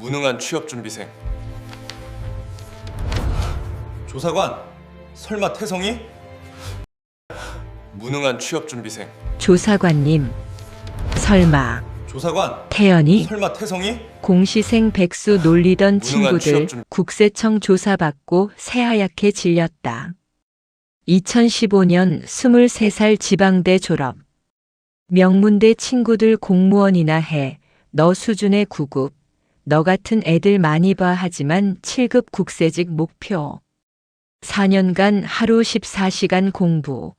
무능한 취업 준비생. 조사관, 설마 태성이? 무능한 취업 준비생. 조사관님. 설마 조사관, 태연이 설마 태성이? 공시생 백수 놀리던 친구들 취업 준- 국세청 조사받고 새하얗게 질렸다. 2015년 23살 지방대 졸업. 명문대 친구들 공무원이나 해. 너 수준의 9급. 너 같은 애들 많이 봐 하지만 7급 국세직 목표. 4년간 하루 14시간 공부.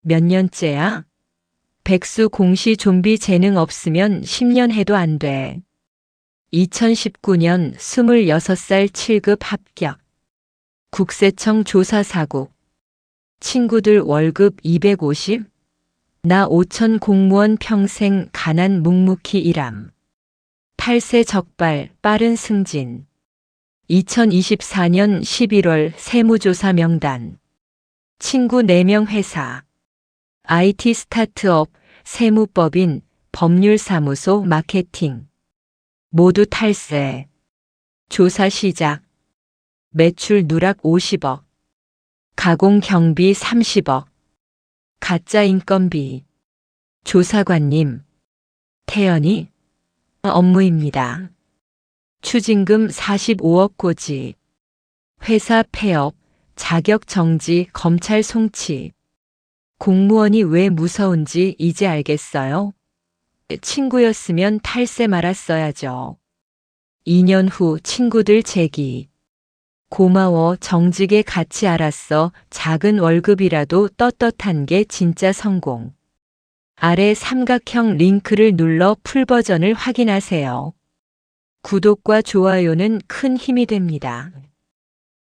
몇 년째야? 백수 공시 좀비 재능 없으면 10년 해도 안 돼. 2019년 26살 7급 합격. 국세청 조사사국. 친구들 월급 250? 나 5천 공무원 평생 가난 묵묵히 일함. 8세 적발 빠른 승진. 2024년 11월 세무조사 명단. 친구 4명 회사. IT 스타트업, 세무법인, 법률사무소 마케팅. 모두 탈세. 조사 시작. 매출 누락 50억. 가공 경비 30억. 가짜 인건비. 조사관님. 태연이 업무입니다. 추징금 45억 고지. 회사 폐업, 자격 정지, 검찰 송치. 공무원이 왜 무서운지 이제 알겠어요? 친구였으면 탈세 말았어야죠. 2년 후 친구들 제기. 고마워 정직에 같이 알았어 작은 월급이라도 떳떳한 게 진짜 성공. 아래 삼각형 링크를 눌러 풀 버전을 확인하세요. 구독과 좋아요는 큰 힘이 됩니다.